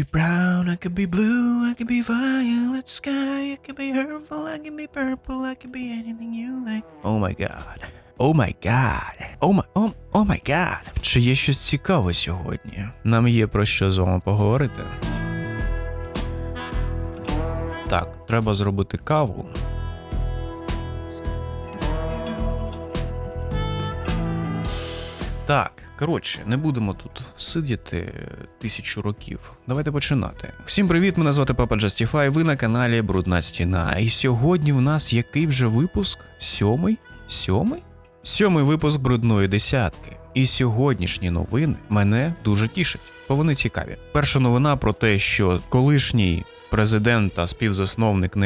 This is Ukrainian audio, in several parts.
be brown, I could be blue, I could be violet sky, I could be hurtful, I could be purple, I could be anything you like. Oh my god. О май гад. О май о, о май гад. Чи є щось цікаве сьогодні? Нам є про що з вами поговорити. Так, треба зробити каву. Так, коротше, не будемо тут сидіти тисячу років. Давайте починати. Всім привіт! Мене звати Папа Justify, Ви на каналі Брудна Стіна. І сьогодні в нас який вже випуск? Сьомий? Сьомий? Сьомий випуск брудної десятки. І сьогоднішні новини мене дуже тішать, бо вони цікаві. Перша новина про те, що колишній президент та співзасновник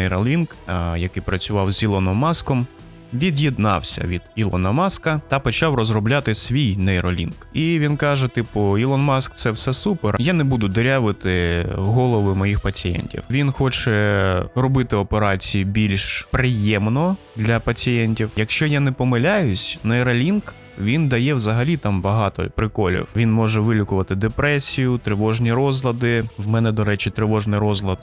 а, який працював з Ілоном Маском, від'єднався від Ілона Маска та почав розробляти свій нейролінк. І він каже: типу, Ілон Маск, це все супер. Я не буду дирявити голови моїх пацієнтів. Він хоче робити операції більш приємно для пацієнтів. Якщо я не помиляюсь, нейролінк. Він дає взагалі там багато приколів. Він може вилікувати депресію, тривожні розлади. В мене, до речі, тривожний розлад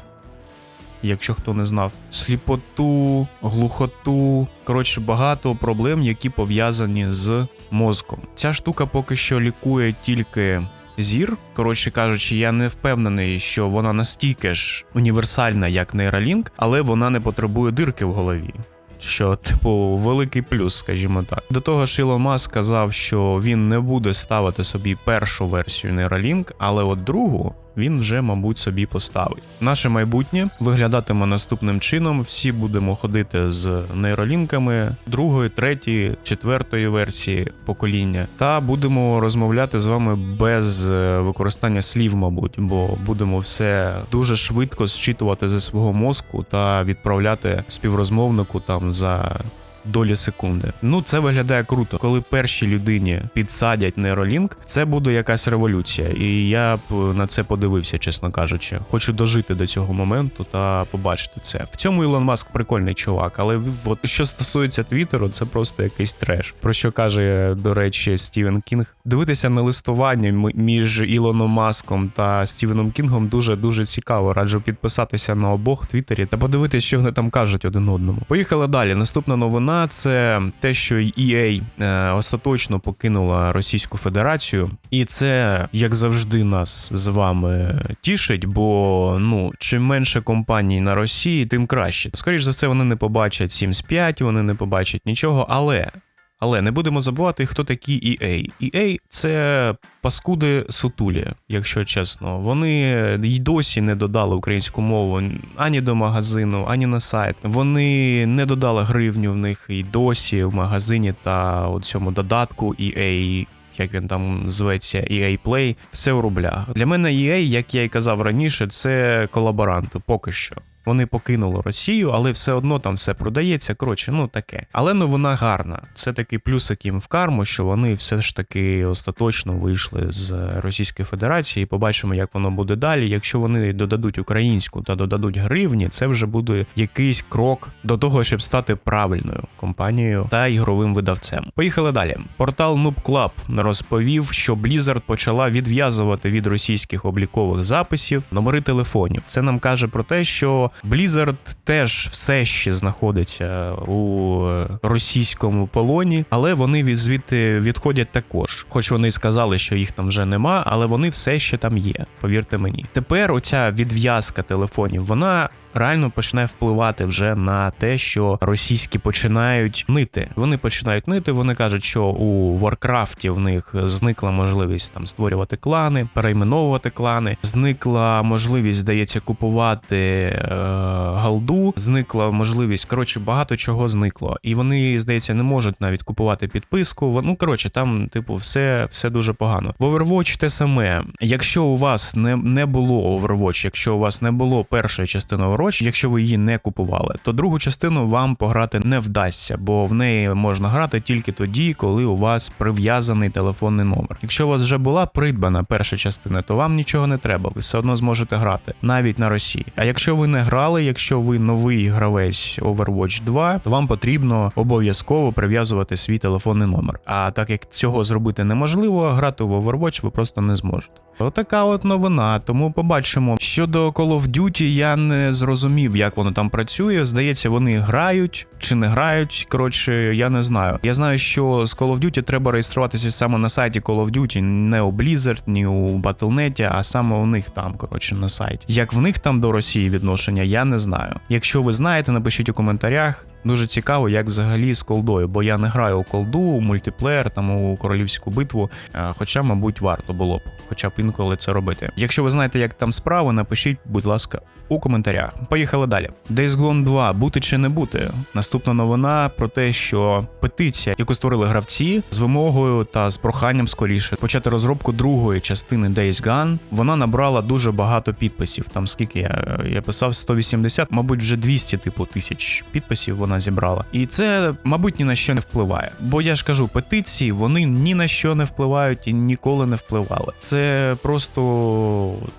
якщо хто не знав, сліпоту, глухоту. Коротше, багато проблем, які пов'язані з мозком. Ця штука поки що лікує тільки. Зір, коротше кажучи, я не впевнений, що вона настільки ж універсальна, як нейролінк, але вона не потребує дирки в голові. Що, типу, великий плюс, скажімо так. До того ж, Ілон Маск сказав, що він не буде ставити собі першу версію Neuralink, але от другу він вже, мабуть, собі поставить. Наше майбутнє виглядатиме наступним чином: всі будемо ходити з нейролінками другої, третьої, четвертої версії покоління, та будемо розмовляти з вами без е, використання слів, мабуть, бо будемо все дуже швидко зчитувати зі свого мозку та відправляти співрозмовнику там за долі секунди. Ну, це виглядає круто. Коли першій людині підсадять нейролінк, це буде якась революція. І я б на це подивився, чесно кажучи. Хочу дожити до цього моменту та побачити це. В цьому Ілон Маск прикольний чувак, але от що стосується Твіттеру, це просто якийсь треш. Про що каже, до речі, Стівен Кінг. Дивитися на листування між Ілоном Маском та Стівеном Кінгом дуже дуже цікаво. Раджу підписатися на обох в Твіттері та подивитися, що вони там кажуть один одному. Поїхали далі. Наступна новина це те, що EA е, остаточно покинула Російську Федерацію, і це як завжди нас з вами тішить, бо ну чим менше компаній на Росії, тим краще. Скоріше за все, вони не побачать Sims 5, вони не побачать нічого, але. Але не будемо забувати, хто такі EA. EA – це паскуди сутулі, якщо чесно. Вони й досі не додали українську мову ані до магазину, ані на сайт. Вони не додали гривню в них і досі в магазині та у цьому додатку EA. Як він там зветься, EA Play, все у рублях. Для мене EA, як я й казав раніше, це колаборанти поки що. Вони покинули Росію, але все одно там все продається. Коротше, ну таке. Але новина гарна. Це такий плюсик їм в карму, що вони все ж таки остаточно вийшли з Російської Федерації. Побачимо, як воно буде далі. Якщо вони додадуть українську та додадуть гривні, це вже буде якийсь крок до того, щоб стати правильною компанією та ігровим видавцем. Поїхали далі. Портал Noob Club розповів, що Blizzard почала відв'язувати від російських облікових записів номери телефонів. Це нам каже про те, що Blizzard теж все ще знаходиться у е, російському полоні, але вони від звідти відходять також. Хоч вони і сказали, що їх там вже нема, але вони все ще там є. Повірте мені. Тепер оця відв'язка телефонів, вона. Реально почне впливати вже на те, що російські починають нити. Вони починають нити. Вони кажуть, що у Варкрафті в них зникла можливість там створювати клани, перейменовувати клани. Зникла можливість, здається, купувати е, галду. Зникла можливість. Коротше, багато чого зникло, і вони, здається, не можуть навіть купувати підписку. Ну коротше, там, типу, все, все дуже погано. В Overwatch те саме. Якщо у вас не, не було Overwatch, якщо у вас не було першої частини Overwatch, Overwatch, якщо ви її не купували, то другу частину вам пограти не вдасться, бо в неї можна грати тільки тоді, коли у вас прив'язаний телефонний номер. Якщо у вас вже була придбана перша частина, то вам нічого не треба, ви все одно зможете грати навіть на Росії. А якщо ви не грали, якщо ви новий гравець Overwatch 2, то вам потрібно обов'язково прив'язувати свій телефонний номер. А так як цього зробити неможливо, грати в Overwatch ви просто не зможете. Отака от новина. Тому побачимо. Щодо Call of Duty, я не зрозумів, як воно там працює. Здається, вони грають чи не грають. Коротше, я не знаю. Я знаю, що з Call of Duty треба реєструватися саме на сайті Call of Duty, не у Blizzard, ні у Battle.net, а саме у них там, коротше, на сайті. Як в них там до Росії відношення, я не знаю. Якщо ви знаєте, напишіть у коментарях. Дуже цікаво, як взагалі з колдою, бо я не граю у колду, у мультиплеєр, там у королівську битву. е, Хоча, мабуть, варто було б, хоча б інколи це робити. Якщо ви знаєте, як там справи, напишіть, будь ласка, у коментарях. Поїхали далі. Days Gone 2. бути чи не бути. Наступна новина про те, що петиція, яку створили гравці, з вимогою та з проханням скоріше почати розробку другої частини Days Gone, вона набрала дуже багато підписів. Там скільки я, я писав 180, мабуть, вже 200 типу тисяч підписів вона зібрала. І це, мабуть, ні на що не впливає. Бо я ж кажу, петиції вони ні на що не впливають і ніколи не впливали. Це просто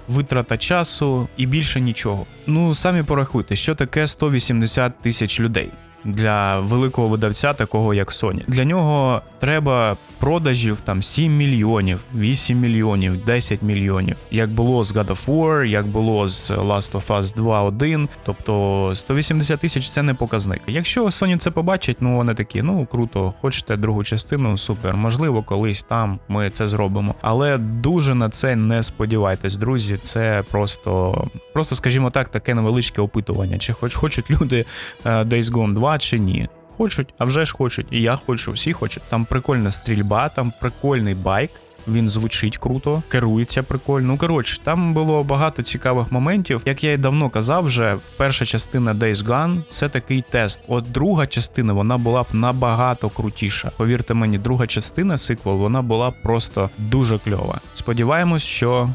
витрата часу і більше нічого. Ну самі порахуйте, що таке 180 тисяч людей. Для великого видавця, такого як Sony. Для нього треба продажів там 7 мільйонів, 8 мільйонів, 10 мільйонів. Як було з God of War, як було з Last of Us 2.1. Тобто 180 тисяч це не показник. Якщо Sony це побачить, ну вони такі, ну круто, хочете другу частину, супер. Можливо, колись там ми це зробимо. Але дуже на це не сподівайтесь, друзі. Це просто, просто, скажімо так, таке невеличке опитування. Чи хоч хочуть люди е, Days Gone 2 чи ні. Хочуть, а вже ж хочуть, і я хочу, всі хочуть. Там прикольна стрільба, там прикольний байк. Він звучить круто, керується прикольно. Ну коротше, там було багато цікавих моментів. Як я й давно казав, вже перша частина Days Gone – це такий тест. От друга частина вона була б набагато крутіша. Повірте мені, друга частина сиквел, вона була просто дуже кльова. Сподіваємось, що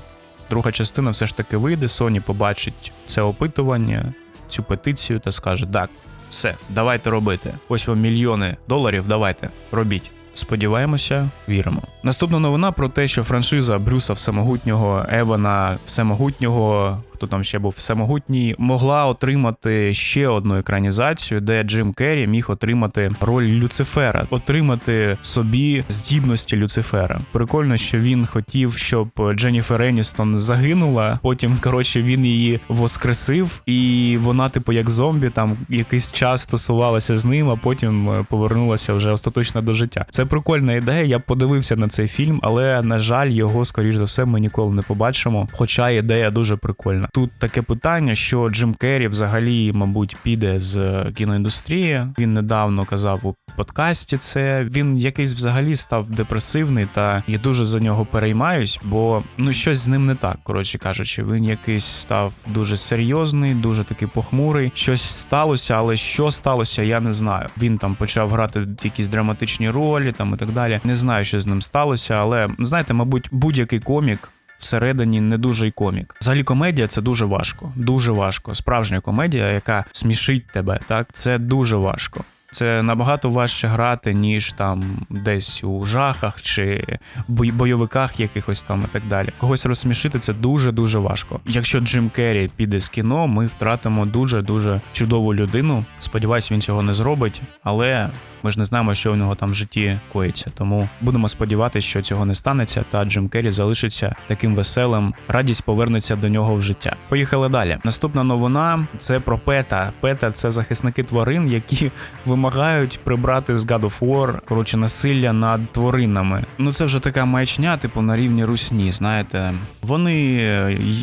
друга частина все ж таки вийде. Sony побачить це опитування, цю петицію та скаже: так, все, давайте робити. Ось вам мільйони доларів. Давайте робіть. Сподіваємося, віримо. Наступна новина про те, що франшиза Брюса Всемогутнього, Евана Всемогутнього, хто там ще був Всемогутній, могла отримати ще одну екранізацію, де Джим Керрі міг отримати роль Люцифера, отримати собі здібності Люцифера. Прикольно, що він хотів, щоб Дженніфер Еністон загинула. Потім, коротше, він її воскресив, і вона, типу, як зомбі, там якийсь час стосувалася з ним, а потім е, повернулася вже остаточно до життя. Це прикольна ідея. Я подивився на цей фільм, але на жаль, його скоріш за все ми ніколи не побачимо. Хоча ідея дуже прикольна. Тут таке питання, що Джим Керрі взагалі, мабуть, піде з кіноіндустрії. Він недавно казав у подкасті це. Він якийсь взагалі став депресивний, та я дуже за нього переймаюсь, бо ну щось з ним не так. Коротше кажучи, він якийсь став дуже серйозний, дуже такий похмурий. Щось сталося, але що сталося, я не знаю. Він там почав грати якісь драматичні ролі, там і так далі. Не знаю, що з ним сталося, але знаєте, мабуть, будь-який комік. Всередині не дуже й комік. Взагалі комедія це дуже важко. Дуже важко. Справжня комедія, яка смішить тебе, так це дуже важко. Це набагато важче грати, ніж там десь у жахах чи бой- бойовиках якихось там і так далі. Когось розсмішити це дуже дуже важко. Якщо Джим Керрі піде з кіно, ми втратимо дуже дуже чудову людину. Сподіваюсь, він цього не зробить, але ми ж не знаємо, що у нього там в житті коїться. Тому будемо сподіватися, що цього не станеться, та Джим Керрі залишиться таким веселим. Радість повернеться до нього в життя. Поїхали далі. Наступна новина це про пета. Пета це захисники тварин, які вимагають прибрати з God of War, коротше, насилля над тваринами. Ну це вже така маячня, типу на рівні русні. Знаєте, вони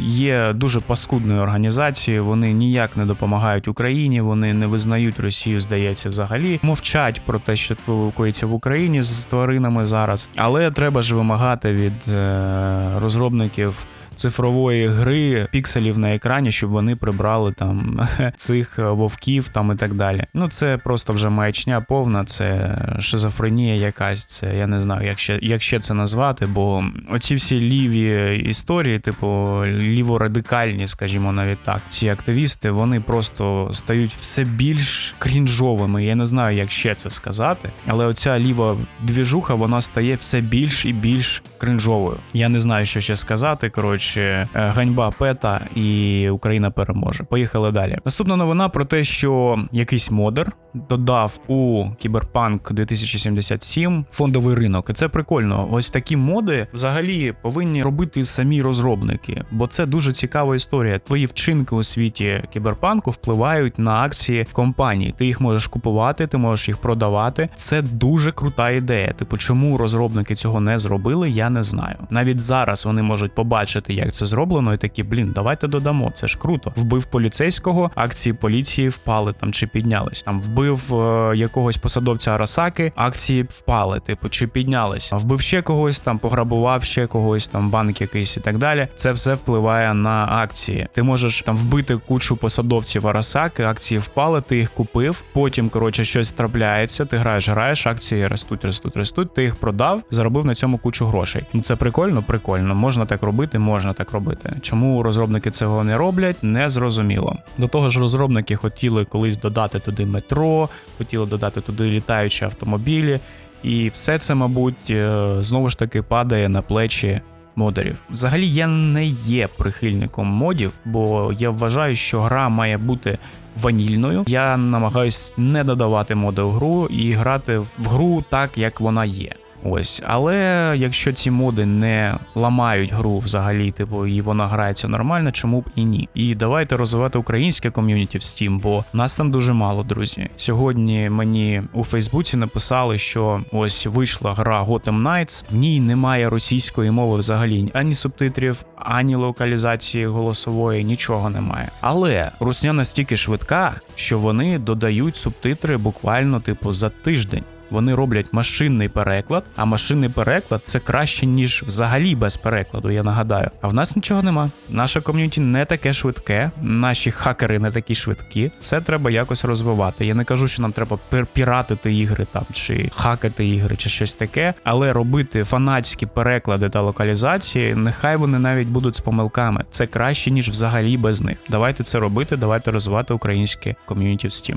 є дуже паскудною організацією. Вони ніяк не допомагають Україні. Вони не визнають Росію, здається, взагалі мовчать про те, що коїться в Україні з тваринами зараз. Але треба ж вимагати від е, розробників цифрової гри пікселів на екрані, щоб вони прибрали там цих вовків там і так далі. Ну це просто вже маячня повна, це шизофренія якась. Це я не знаю, як ще, як ще це назвати, бо оці всі ліві історії, типу ліворадикальні, скажімо, навіть так, ці активісти, вони просто стають все більш крінжовими. Я не знаю, як ще це сказати, але оця ліва двіжуха, вона стає все більш і більш крінжовою. Я не знаю, що ще сказати. Коротше, е, ганьба пета і Україна переможе. Поїхали далі. Наступна новина про те, що якийсь модер додав у Кіберпанк 2077 фондовий ринок. І це прикольно. Ось такі моди взагалі повинні робити самі розробники, бо це дуже цікава історія. Твої вчинки у світі кіберпанку впливають на акції компаній. Ти їх можеш купувати, ти можеш їх продавати. Це дуже крута ідея. Типу, чому розробники цього не зробили, я не знаю. Навіть зараз вони можуть побачити, як це зроблено, і такі, блін, давайте додамо. Це ж круто. Вбив поліцейського, акції поліції впали там чи піднялись. Там вбив е, якогось посадовця Арасаки, акції впали, типу, чи піднялись. Вбив ще когось там, пограбував ще когось, там банк якийсь і так далі. Це все впливає на акції. Ти можеш там вбити кучу посадовців Арасаки, акції впали, ти їх купив. Потім, коротше, щось трапляється. Ти граєш, граєш, акції ростуть, ростуть, ростуть. Ти їх продав, заробив на цьому кучу грошей. Ну це прикольно, прикольно. Можна так робити, можна так робити. Чому розробники цього не роблять, не зрозуміло. До того ж, розробники хотіли колись додати туди метро, хотіли додати туди літаючі автомобілі, і все це, мабуть, е, знову ж таки падає на плечі. Модерів. Взагалі я не є прихильником модів, бо я вважаю, що гра має бути ванільною. Я намагаюсь не додавати моди в гру і грати в гру так, як вона є. Ось, але якщо ці моди не ламають гру взагалі, типу, і вона грається нормально, чому б і ні? І давайте розвивати українське ком'юніті в Steam, бо нас там дуже мало, друзі. Сьогодні мені у Фейсбуці написали, що ось вийшла гра Gotham Knights, в ній немає російської мови взагалі ані субтитрів, ані локалізації голосової, нічого немає. Але русня настільки швидка, що вони додають субтитри буквально типу за тиждень. Вони роблять машинний переклад, а машинний переклад це краще, ніж взагалі без перекладу, я нагадаю. А в нас нічого нема. Наше ком'юніті не таке швидке, наші хакери не такі швидкі. Це треба якось розвивати. Я не кажу, що нам треба піратити ігри там чи хакати ігри, чи щось таке, але робити фанатські переклади та локалізації, нехай вони навіть будуть з помилками. Це краще, ніж взагалі без них. Давайте це робити, давайте розвивати українське ком'юніті в Steam.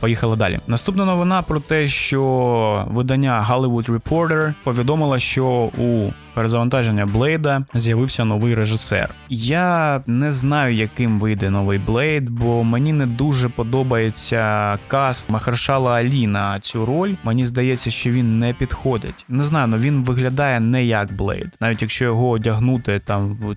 Поїхали далі. Наступна новина про те, що видання Hollywood Reporter повідомило, що у перезавантаження Блейда з'явився новий режисер. Я не знаю, яким вийде новий Блейд, бо мені не дуже подобається каст Махаршала Алі на цю роль. Мені здається, що він не підходить. Не знаю, але він виглядає не як Блейд. Навіть якщо його одягнути там в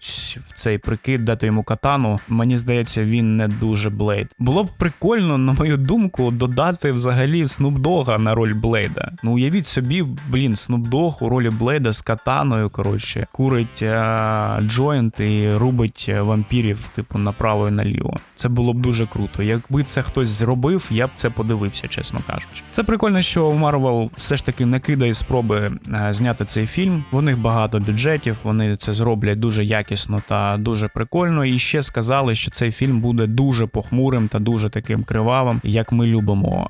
цей прикид, дати йому катану, мені здається, він не дуже Блейд. Було б прикольно, на мою думку, додати взагалі Снупдога на роль Блейда. Ну уявіть собі, блін, Снупдог у ролі Блейда з катаною коротше, курить а, джойнт і рубить вампірів, типу, направо і наліво. Це було б дуже круто. Якби це хтось зробив, я б це подивився, чесно кажучи. Це прикольно, що Marvel все ж таки не кидає спроби а, зняти цей фільм. В них багато бюджетів, вони це зроблять дуже якісно та дуже прикольно. І ще сказали, що цей фільм буде дуже похмурим та дуже таким кривавим, як ми любимо.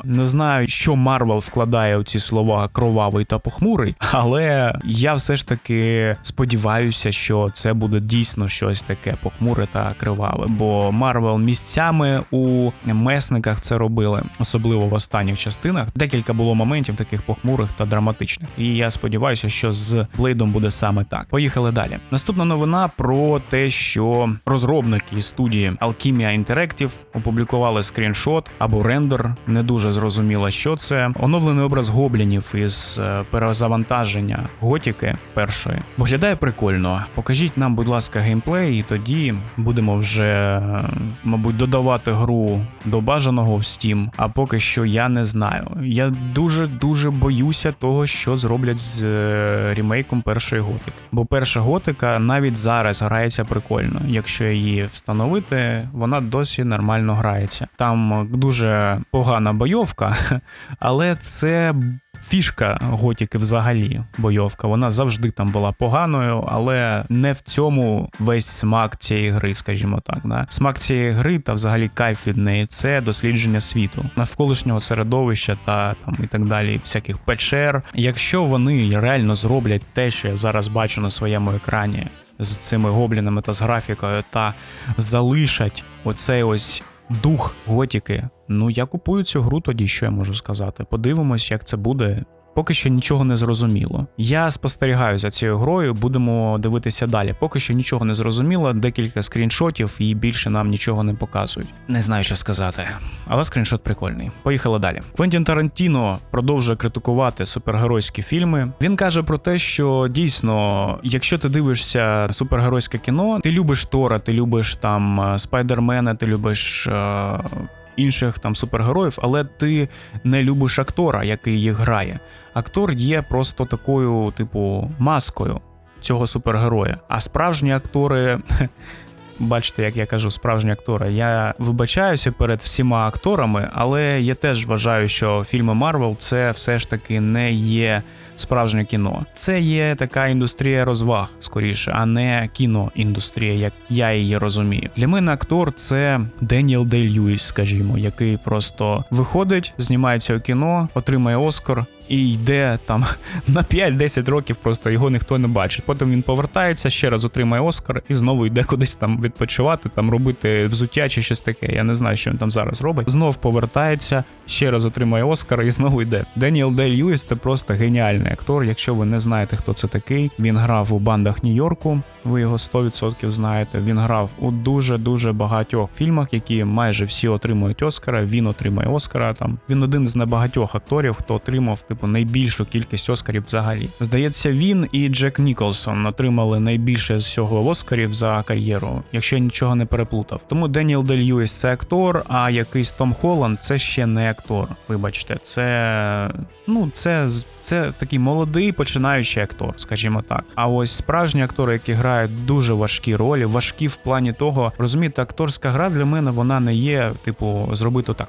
Не знаю, що Марвел вкладає у ці слова кровавий та похмурий, але я все ж таки сподіваюся, що це буде дійсно щось таке похмуре та криваве. Бо Марвел місцями у месниках це робили, особливо в останніх частинах. Декілька було моментів таких похмурих та драматичних. І я сподіваюся, що з Блейдом буде саме так. Поїхали далі. Наступна новина про те, що розробники студії Alchemia Interactive опублікували скріншот або рендер. Не дуже зрозуміло, що це. Оновлений образ гоблінів із е, перезавантаження готіки першої Виглядає прикольно. Покажіть нам, будь ласка, геймплей, і тоді будемо вже, мабуть, додавати гру до бажаного в Steam. А поки що я не знаю. Я дуже-дуже боюся того, що зроблять з е, ремейком першої готики. Бо перша готика навіть зараз грається прикольно. Якщо її встановити, вона досі нормально грається. Там дуже погана бойовка, але це фішка готіки взагалі бойовка. Вона завжди там була поганою, але не в цьому весь смак цієї гри, скажімо так. Да? Смак цієї гри та взагалі кайф від неї це дослідження світу, навколишнього середовища та там і так далі, всяких печер. Якщо вони реально зроблять те, що я зараз бачу на своєму екрані з цими гоблінами та з графікою, та залишать оцей ось дух готіки. Ну я купую цю гру тоді, що я можу сказати. Подивимось, як це буде. Поки що нічого не зрозуміло. Я спостерігаю за цією грою, будемо дивитися далі. Поки що нічого не зрозуміло, декілька скріншотів і більше нам нічого не показують. Не знаю, що сказати, але скріншот прикольний. Поїхали далі. Квентін Тарантіно продовжує критикувати супергеройські фільми. Він каже про те, що дійсно, якщо ти дивишся супергеройське кіно, ти любиш Тора, ти любиш там е, Спайдермена, ти любиш. Е- інших там супергероїв, але ти не любиш актора, який їх грає. Актор є просто такою, типу, маскою цього супергероя. А справжні актори. Бачите, як я кажу, справжні актори. Я вибачаюся перед всіма акторами, але я теж вважаю, що фільми Марвел це все ж таки не є справжнє кіно. Це є така індустрія розваг, скоріше, а не кіноіндустрія, як я її розумію. Для мене актор це Деніел Дей Льюіс, скажімо, який просто виходить, знімається у кіно, отримає Оскар. І йде там на 5-10 років, просто його ніхто не бачить. Потім він повертається, ще раз отримає Оскар і знову йде кудись там відпочивати, там робити взуття чи щось таке. Я не знаю, що він там зараз робить. Знов повертається, ще раз отримає Оскар і знову йде. Деніел Дель Льюіс це просто геніальний актор. Якщо ви не знаєте, хто це такий, він грав у бандах Нью-Йорку. Ви його 100% знаєте. Він грав у дуже дуже багатьох фільмах, які майже всі отримують Оскара. Він отримає Оскара. Там він один з небагатьох акторів, хто отримав типу найбільшу кількість Оскарів взагалі. Здається, він і Джек Ніколсон отримали найбільше з всього Оскарів за кар'єру, якщо я нічого не переплутав. Тому Деніел Дель Льюіс це актор, а якийсь Том Холланд це ще не актор. Вибачте, це ну це, це такий молодий починаючий актор, скажімо так. А ось справжні актори, які грають дуже важкі ролі, важкі в плані того, розумієте, акторська гра для мене вона не є, типу, зробити так.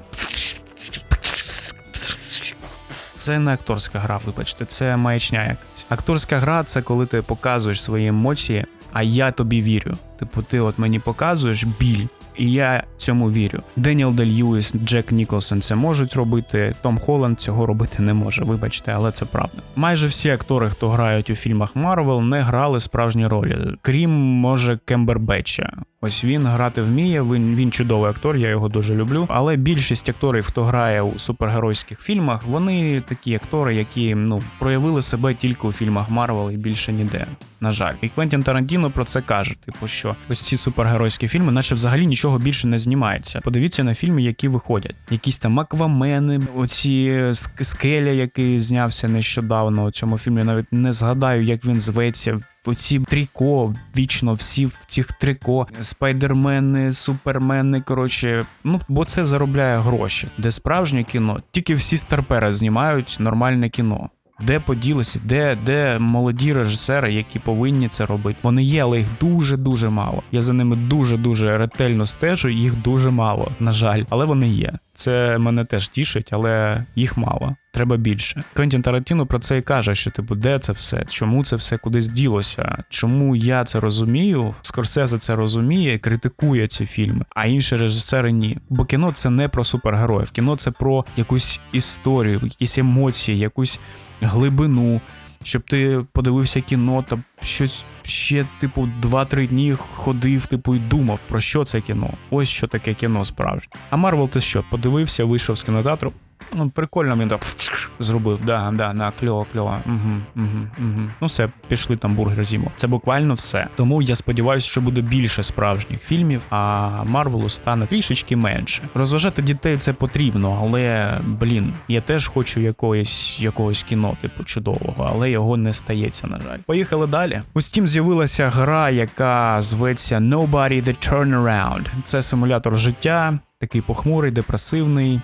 Це не акторська гра, вибачте, це маячня якась. Акторська гра це коли ти показуєш свої емоції, а я тобі вірю. Типу, ти от мені показуєш біль, і я цьому вірю. Деніел Дель Льюіс, Джек Ніколсон це можуть робити. Том Холланд цього робити не може. Вибачте, але це правда. Майже всі актори, хто грають у фільмах Марвел, не грали справжні ролі, крім може Кембербетча. Ось він грати вміє. Він він чудовий актор, я його дуже люблю. Але більшість акторів, хто грає у супергеройських фільмах, вони такі актори, які ну проявили себе тільки у фільмах Марвел і більше ніде. На жаль, і Квентін Тарантіно про це каже: типу, що ось ці супергеройські фільми, наче взагалі нічого більше не знімається. Подивіться на фільми, які виходять. Якісь там аквамени, оці скеля, який знявся нещодавно у цьому фільмі. Навіть не згадаю, як він зветься. Оці тріко, вічно всі в цих трико, спайдермени, супермени. Коротше, ну бо це заробляє гроші. Де справжнє кіно, тільки всі старпери знімають нормальне кіно. Де поділися, де де молоді режисери, які повинні це робити? Вони є, але їх дуже дуже мало. Я за ними дуже дуже ретельно стежу. Їх дуже мало, на жаль, але вони є. Це мене теж тішить, але їх мало. Треба більше. Квентін Тарантіно про це і каже, що типу, де це все? Чому це все кудись ділося? Чому я це розумію? Скорсезе це розуміє, критикує ці фільми, а інші режисери ні. Бо кіно це не про супергероїв. Кіно це про якусь історію, якісь емоції, якусь глибину. Щоб ти подивився кіно та щось ще, типу, 2-3 дні ходив, типу, і думав, про що це кіно. Ось що таке кіно справжнє. А Марвел, ти що, подивився, вийшов з кінотеатру, Ну, прикольно він так зробив. Да, да, да, кльово, кльово. Угу, угу, угу. Ну все, пішли там бургер з'їмо. Це буквально все. Тому я сподіваюся, що буде більше справжніх фільмів, а Марвелу стане трішечки менше. Розважати дітей це потрібно, але блін, я теж хочу якогось якогось кіно, типу чудового, але його не стається, на жаль. Поїхали далі. У Steam з'явилася гра, яка зветься Nobody The Turnaround. Це симулятор життя, такий похмурий, депресивний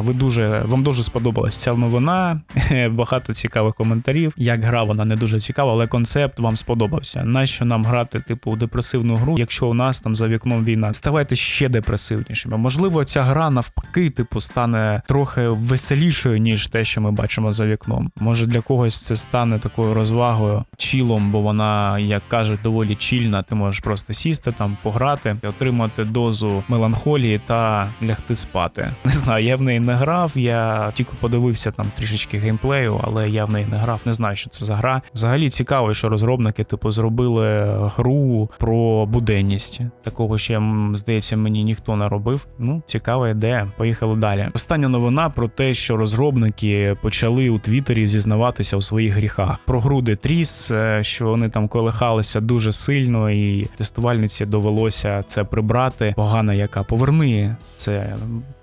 Ви дуже вам дуже сподобалась ця новина. Багато цікавих коментарів. Як гра, вона не дуже цікава, але концепт вам сподобався. Нащо нам грати, типу, депресивну гру, якщо у нас там за вікном війна? Ставайте ще депресивнішими. Можливо, ця гра навпаки, типу, стане трохи веселішою, ніж те, що ми бачимо за вікном. Може для когось це стане такою розвагою, чілом, бо вона, як кажуть, доволі чільна. Ти можеш просто сісти там, пограти, отримати дозу меланхолії та лягти спати. Не знаю, я в неї не грав. Я тільки подивився там трішечки геймплею, але я в неї не грав. Не знаю, що це за гра. Взагалі цікаво, що розробники, типу, зробили гру про буденність. Такого ще здається, мені ніхто не робив. Ну, цікава ідея. Поїхали далі. Остання новина про те, що розробники почали у Твіттері зізнаватися у своїх гріхах. Про гру Детріс, е, що вони там колихалися дуже сильно, і тестувальниці довелося це прибрати. Погана, яка поверни це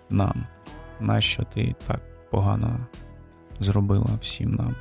нам. Нащо ти так погано зробила всім нам?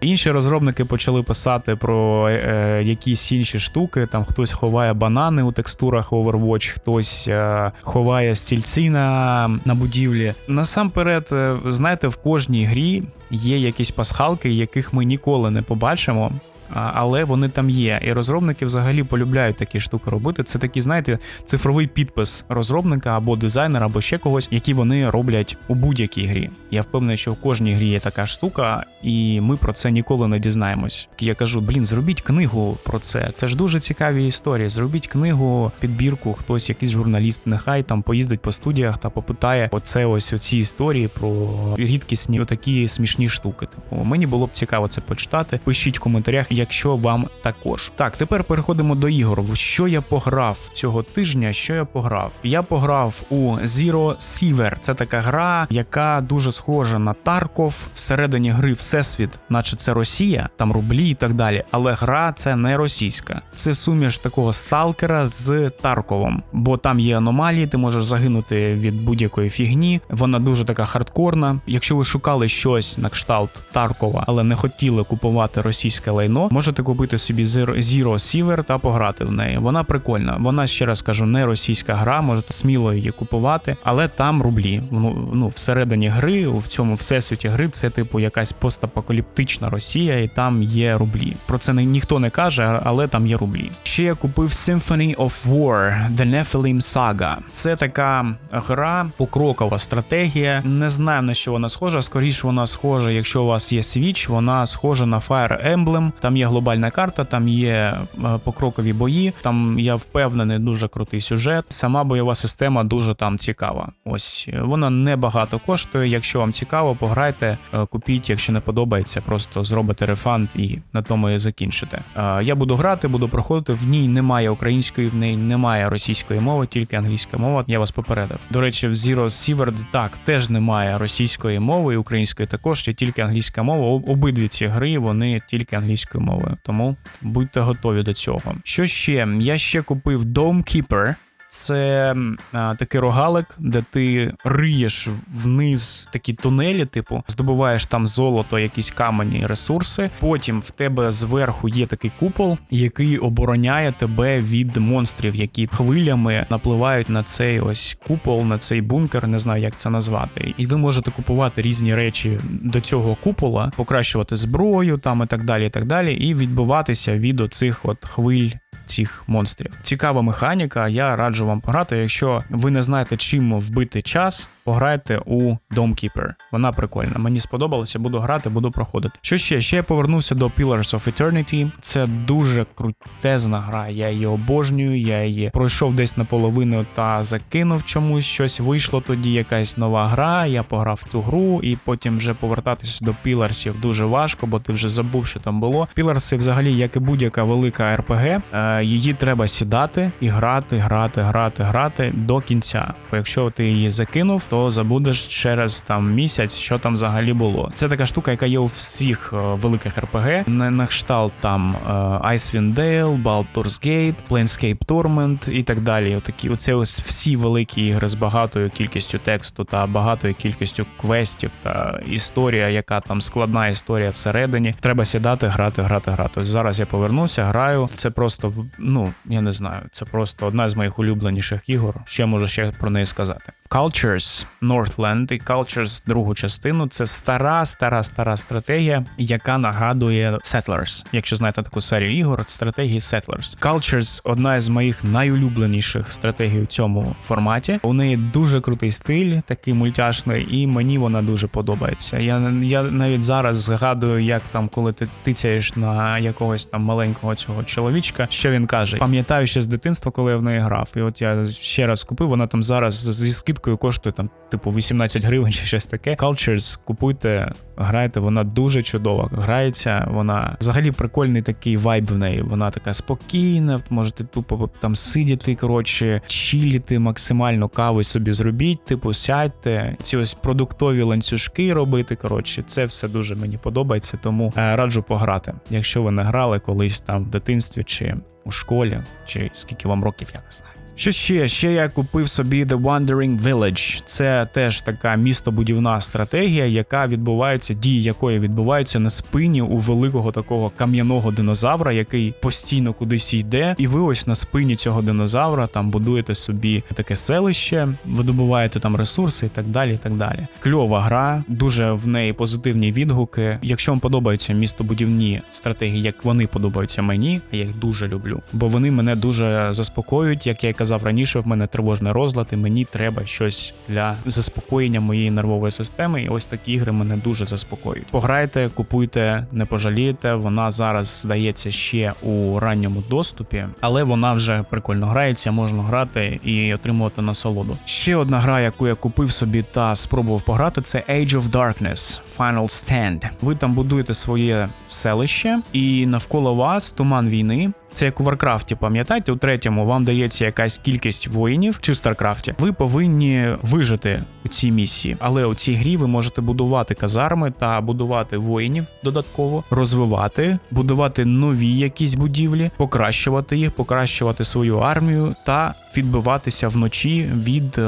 Інші розробники почали писати про е, якісь інші штуки. Там хтось ховає банани у текстурах Overwatch, хтось е, ховає стільці на, на будівлі. Насамперед, е, знаєте, в кожній грі є якісь пасхалки, яких ми ніколи не побачимо. Але вони там є, і розробники взагалі полюбляють такі штуки робити. Це такий, знаєте, цифровий підпис розробника або дизайнера, або ще когось, які вони роблять у будь-якій грі. Я впевнений, що в кожній грі є така штука, і ми про це ніколи не дізнаємось. Я кажу: блін, зробіть книгу про це. Це ж дуже цікаві історії. Зробіть книгу, підбірку, хтось, якийсь журналіст, нехай там поїздить по студіях та попитає оце ось оці історії про рідкісні такі смішні штуки. Типу, мені було б цікаво це почитати. Пишіть в коментарях, якщо вам також. Так, тепер переходимо до ігор. Що я пограв цього тижня? Що я пограв? Я пограв у Zero Siever. Це така гра, яка дуже схожа на Тарков. Всередині гри Всесвіт, наче це Росія, там рублі і так далі. Але гра це не російська. Це суміш такого сталкера з Тарковом, бо там є аномалії, ти можеш загинути від будь-якої фігні. Вона дуже така хардкорна. Якщо ви шукали щось на кшталт Таркова, але не хотіли купувати російське лайно, можете купити собі Zero Siever та пограти в неї. Вона прикольна. Вона ще раз кажу, не російська гра, можете сміло її купувати, але там рублі. Ну, ну всередині гри, в цьому всесвіті гри, це типу якась постапокаліптична Росія, і там є рублі. Про це ні- ніхто не каже, але там є рублі. Ще я купив Symphony of War The Nephilim Saga. Це така гра, покрокова стратегія. Не знаю на що вона схожа. Скоріше вона схожа, якщо у вас є Switch, вона схожа на Fire Emblem. Там є глобальна карта, там є е, покрокові бої. Там я впевнений, дуже крутий сюжет. Сама бойова система дуже там цікава. Ось е, вона не багато коштує. Якщо вам цікаво, пограйте, е, купіть. Якщо не подобається, просто зробите рефанд і на тому і закінчите. Я буду грати, буду проходити. В ній немає української, в ній немає російської мови, тільки англійська мова. Я вас попередив. До речі, в Zero Sieverts так теж немає російської мови, і української також є тільки англійська мова. Обидві ці гри вони тільки англійською мовою. Тому будьте готові до цього. Що ще? Я ще купив Dome Keeper. Це а, такий рогалик, де ти риєш вниз такі тунелі, типу, здобуваєш там золото, якісь камені, ресурси. Потім в тебе зверху є такий купол, який обороняє тебе від монстрів, які хвилями напливають на цей ось купол, на цей бункер, не знаю, як це назвати. І ви можете купувати різні речі до цього купола, покращувати зброю там і так далі, і так далі, і відбиватися від оцих от хвиль цих монстрів. Цікава механіка. Я раджу вам пограти. Якщо ви не знаєте, чим вбити час, пограйте у Domekeeper. Вона прикольна. Мені сподобалося, буду грати, буду проходити. Що ще? Ще я повернувся до Pillars of Eternity. Це дуже крутезна гра. Я її обожнюю. Я її пройшов десь наполовину та закинув чомусь. Щось вийшло тоді, якась нова гра. Я пограв ту гру, і потім вже повертатися до Піларсів дуже важко, бо ти вже забув, що там було. Піларси, взагалі, як і будь-яка велика РПГ, е, її треба сідати і грати, грати, грати, грати до кінця. Бо якщо ти її закинув, то забудеш через там місяць, що там взагалі було. Це така штука, яка є у всіх е, великих РПГ. Не на кшталт там е, Icewind Dale, Baldur's Gate, Planescape Torment і так далі. Отакі, оце ось всі великі ігри з багатою кількістю тексту та багатою кількістю квестів та історія, яка там складна історія всередині. Треба сідати, грати, грати, грати. Ось зараз я повернуся, граю. Це просто ну я не знаю, це просто одна з моїх улюбленіших ігор. Що я можу ще про неї сказати? Cultures Northland і Cultures другу частину це стара, стара, стара стратегія, яка нагадує Settlers. Якщо знаєте таку серію ігор, стратегії Settlers. Cultures одна із моїх найулюбленіших стратегій у цьому форматі. У неї дуже крутий стиль, такий мультяшний, і мені вона дуже подобається. Я, я навіть зараз згадую, як там, коли ти тицяєш на якогось там маленького цього чоловічка, що він каже: пам'ятаю ще з дитинства, коли я в неї грав. І от я ще раз купив, вона там зараз зі скидкою коштує там, типу, 18 гривень чи щось таке. Cultures, купуйте, грайте, вона дуже чудова. Грається, вона взагалі прикольний такий вайб в неї. Вона така спокійна, можете тупо там сидіти, коротше, чиліти максимально кави собі зробіть, типу, сядьте, ці ось продуктові ланцюжки робити. Коротше, це все дуже мені подобається, тому е, раджу пограти. Якщо ви не грали колись там в дитинстві чи у школі, чи скільки вам років, я не знаю. Що ще? Ще я купив собі The Wandering Village. Це теж така містобудівна стратегія, яка відбувається, дії якої відбуваються на спині у великого такого кам'яного динозавра, який постійно кудись йде. І ви ось на спині цього динозавра там будуєте собі таке селище, видобуваєте там ресурси і так далі. і так далі. Кльова гра, дуже в неї позитивні відгуки. Якщо вам подобаються містобудівні стратегії, як вони подобаються мені, я їх дуже люблю, бо вони мене дуже заспокоюють, як я й казав раніше, в мене тривожний розлад, і мені треба щось для заспокоєння моєї нервової системи. І ось такі ігри мене дуже заспокоюють. Пограйте, купуйте, не пожалієте. Вона зараз здається ще у ранньому доступі, але вона вже прикольно грається, можна грати і отримувати насолоду. Ще одна гра, яку я купив собі та спробував пограти, це Age of Darkness Final Stand. Ви там будуєте своє селище, і навколо вас туман війни. Це як у Варкрафті, пам'ятаєте, у третьому вам дається якась кількість воїнів чи в Старкрафті. Ви повинні вижити у цій місії, але у цій грі ви можете будувати казарми та будувати воїнів додатково, розвивати, будувати нові якісь будівлі, покращувати їх, покращувати свою армію та відбиватися вночі від е,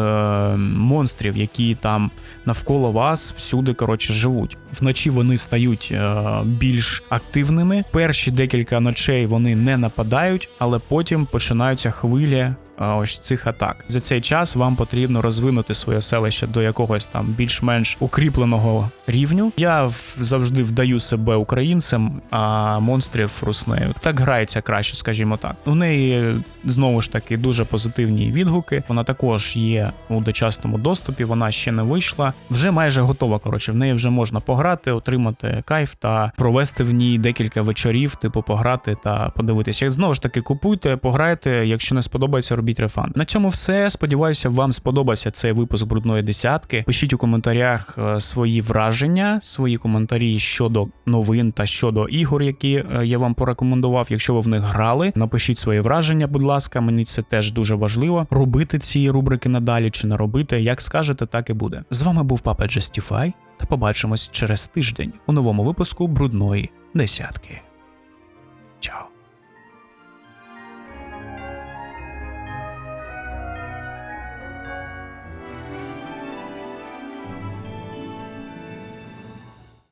монстрів, які там навколо вас всюди коротше живуть. Вночі вони стають е, більш активними. Перші декілька ночей вони не нападають, але потім починаються хвилі. А, Ось цих атак за цей час вам потрібно розвинути своє селище до якогось там більш-менш укріпленого рівню. Я завжди вдаю себе українцем, а монстрів руснею. Так грається краще, скажімо так. У неї знову ж таки дуже позитивні відгуки. Вона також є у дочасному доступі. Вона ще не вийшла. Вже майже готова. Коротше, в неї вже можна пограти, отримати кайф та провести в ній декілька вечорів, типу пограти та подивитися. Знову ж таки, купуйте, пограйте. Якщо не сподобається, робіть рефан. На цьому все. Сподіваюся, вам сподобався цей випуск брудної десятки. Пишіть у коментарях е, свої враження, свої коментарі щодо новин та щодо ігор, які е, я вам порекомендував. Якщо ви в них грали, напишіть свої враження, будь ласка. Мені це теж дуже важливо. Робити ці рубрики надалі чи не робити. Як скажете, так і буде. З вами був Папа Justify, та побачимось через тиждень у новому випуску брудної десятки.